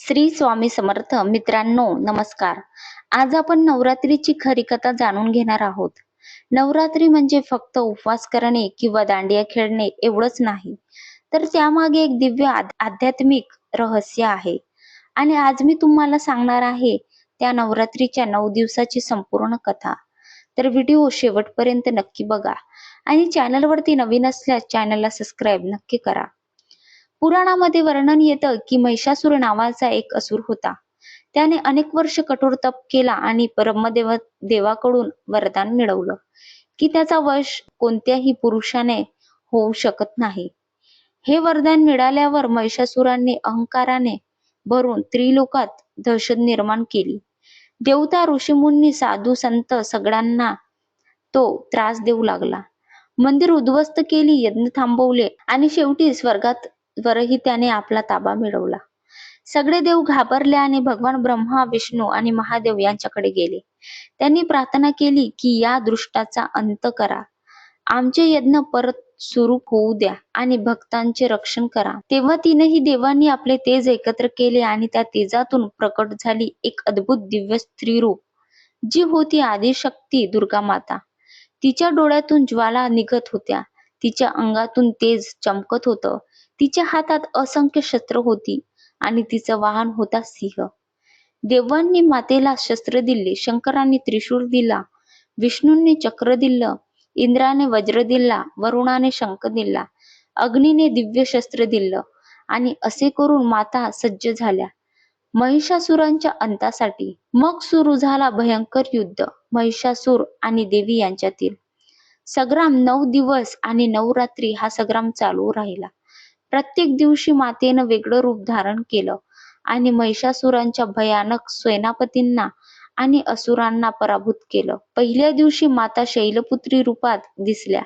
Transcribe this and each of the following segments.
श्री स्वामी समर्थ मित्रांनो नमस्कार. आज आपण नवरात्रीची खरी कथा जाणून घेणार आहोत. नवरात्री म्हणजे फक्त उपवास करणे किंवा दांडिया खेळणे एवढंच नाही तर त्यामागे एक दिव्य आध्यात्मिक रहस्य आहे. आणि आज मी तुम्हाला सांगणार आहे त्या नवरात्रीच्या नऊ दिवसाची संपूर्ण कथा. तर व्हिडिओ शेवटपर्यंत नक्की बघा आणि चॅनलवरती नवीन असल्यास चॅनलला सबस्क्राईब नक्की करा. पुराणामध्ये वर्णन येतं की महिषासूर नावाचा एक असुर होता. त्याने अनेक वर्ष कठोर तप केला आणि परमदेव देवाकडून वरदान मिळवलं की त्याचा वश कोणत्याही पुरुषाने होऊ शकत नाही. हे वरदान मिळाल्यावर महिषासुराने अहंकाराने भरून त्रिलोकात दहशत निर्माण केली. देवता ऋषीमुनी साधू संत सगळ्यांना तो त्रास देऊ लागला. मंदिर उद्ध्वस्त केली यज्ञ थांबवले आणि शेवटी स्वर्गात वरही त्याने आपला ताबा मिळवला. सगळे देव घाबरले आणि भगवान ब्रह्मा विष्णू आणि महादेव यांच्याकडे गेले. त्यांनी प्रार्थना केली की या दृष्टाचा अंत करा. आमचे यज्ञ परत सुरू होऊ द्या आणि भक्तांचे रक्षण करा. तेव्हा तीनही देवांनी आपले तेज एकत्र केले आणि त्या तेजातून प्रकट झाली एक अद्भुत दिव्य स्त्री रूप जी होती आदिशक्ती दुर्गा माता तिच्या डोळ्यातून ज्वाला निघत होत्या. तिच्या अंगातून तेज चमकत होतं. तिच्या हातात असंख्य शस्त्र होती आणि तिचं वाहन होता सिंह. देवांनी मातेला शस्त्र दिले शंकरांनी त्रिशूळ दिला विष्णूंनी चक्र दिलं इंद्राने वज्र दिला वरुणाने शंख दिला अग्नीने दिव्य शस्त्र दिलं आणि असे करून माता सज्ज झाल्या. महिषासुरांच्या अंतासाठी मग सुरू झाला भयंकर युद्ध महिषासूर आणि देवी यांच्यातील. संग्राम नऊ दिवस आणि नऊ रात्री हा संग्राम चालू राहिला. प्रत्येक दिवशी मातेनं वेगळं रूप धारण केलं आणि महिषासुरांच्या भयानक सेनापतींना आणि असुरांना पराभूत केलं. पहिल्या दिवशी माता शैलपुत्री रूपात दिसल्या.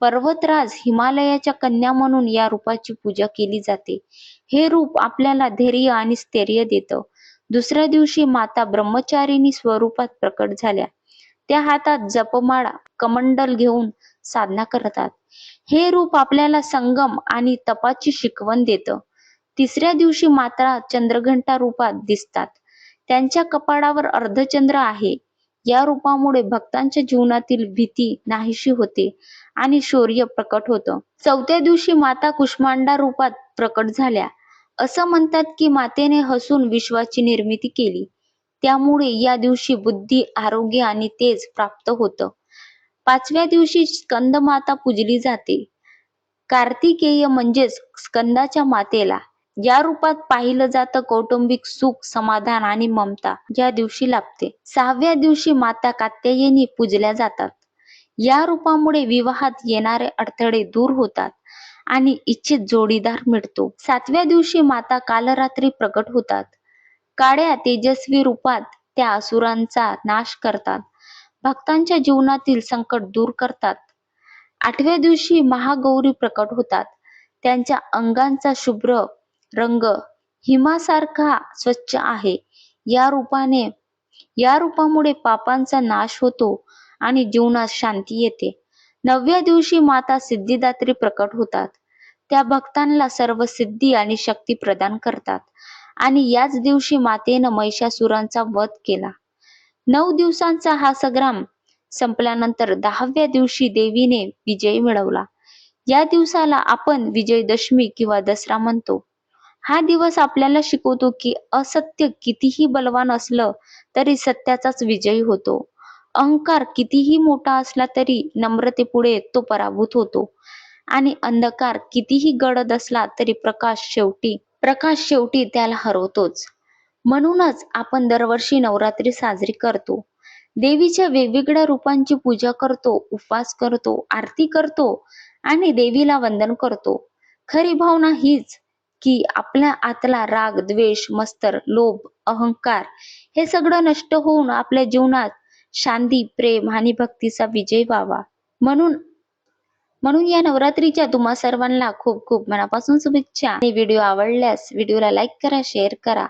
पर्वतराज हिमालयाच्या कन्या म्हणून या रूपाची पूजा केली जाते. हे रूप आपल्याला धैर्य आणि स्थैर्य देतं. दुसऱ्या दिवशी माता ब्रह्मचारिणी स्वरूपात प्रकट झाल्या. त्या हातात जपमाळा कमंडल घेऊन साधना करतात. हे रूप आपल्याला संगम आणि तपाची शिकवण देतं. तिसऱ्या दिवशी मात्रा चंद्रघंटा रूपात दिसतात. त्यांच्या कपाळावर अर्धचंद्र आहे. या रूपामुळे भक्तांच्या जीवनातील भीती नाहीशी होते आणि शौर्य प्रकट होतं. चौथ्या दिवशी माता कुष्मांडा रूपात प्रकट झाल्या. असं म्हणतात की मातेने हसून विश्वाची निर्मिती केली. त्यामुळे या दिवशी बुद्धी आरोग्य आणि तेज प्राप्त होतं. पाचव्या दिवशी स्कंद माता पूजली जाते. कार्तिकेय म्हणजेच स्कंदाच्या मातेला. या रूपात पाहिलं जातं कौटुंबिक सुख समाधान आणि ममता या दिवशी लाभते. सहाव्या दिवशी माता कात्यायनी पूजल्या जातात. या रूपामुळे विवाहात येणारे अडथळे दूर होतात आणि इच्छित जोडीदार मिळतो. सातव्या दिवशी माता कालरात्री प्रकट होतात. काळ्या तेजस्वी रूपात त्या असुरांचा नाश करतात. भक्तांच्या जीवनातील संकट दूर करतात. आठव्या दिवशी महागौरी प्रकट होतात. त्यांच्या अंगांचा शुभ्र रंग हिमासारखा स्वच्छ आहे. या रूपाने या रूपामुळे पापांचा नाश होतो आणि जीवनात शांती येते. नवव्या दिवशी माता सिद्धिदात्री प्रकट होतात. त्या भक्तांना सर्व सिद्धी आणि शक्ती प्रदान करतात. आणि याच दिवशी मातेनं महिषासुरांचा वध केला. नऊ दिवसांचा हा संग्राम संपल्यानंतर दहाव्या दिवशी देवीने विजय मिळवला. या दिवसाला आपण विजयदशमी किंवा दसरा म्हणतो. हा दिवस आपल्याला शिकवतो की असत्य कितीही बलवान असलं तरी सत्याचाच विजय होतो. अहंकार कितीही मोठा असला तरी नम्रतेपुढे तो पराभूत होतो. आणि अंधकार कितीही गडद असला तरी प्रकाश शेवटी प्रकाश शेवटी त्याला हरवतोच. म्हणूनच आपण दरवर्षी नवरात्री साजरी करतो. देवीच्या वेगवेगळ्या रूपांची पूजा करतो उपवास करतो आरती करतो आणि देवीला वंदन करतो. खरी भावना हीच की आपल्या आतला राग द्वेष मस्तर लोभ अहंकार हे सगळं नष्ट होऊन आपल्या जीवनात शांती प्रेम आणि भक्तीचा विजय व्हावा. म्हणून म्हणून या नवरात्रीच्या तुम्हा सर्वांना खूप खूप मनापासून शुभेच्छा. आणि व्हिडिओ आवडल्यास व्हिडिओला लाईक करा शेअर करा.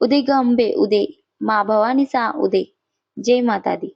उदे गंबे उदे. मा भवानीचा उदे. जय माता दी.